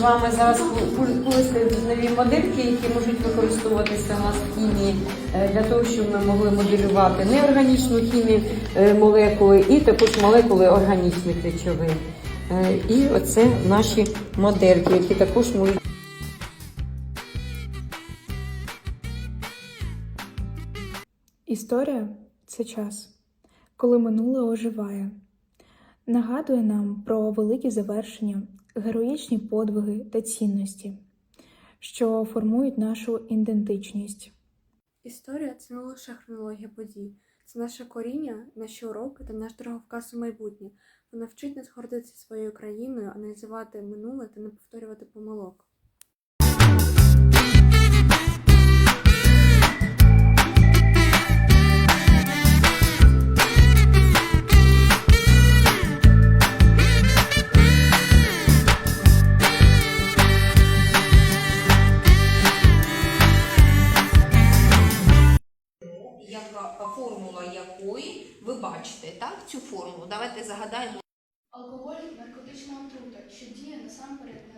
вами зараз кулисти нові модельки, які можуть використовуватися у нас в хімії для того, щоб ми могли моделювати неорганічну хімію е, молекули і також молекули органічних речовин. Е, І оце наші модельки, які також можуть. Історія це час, коли минуле оживає, нагадує нам про великі завершення, героїчні подвиги та цінності, що формують нашу ідентичність. Історія це не лише хронологія подій, це наше коріння, наші уроки та наш дороговказ у майбутнє. Вона вчить нас гордитися своєю країною, аналізувати минуле та не повторювати помилок. Яка формула якої ви бачите, так? Цю формулу. Давайте загадаємо. Алкоголь наркотична отрута, що діє насамперед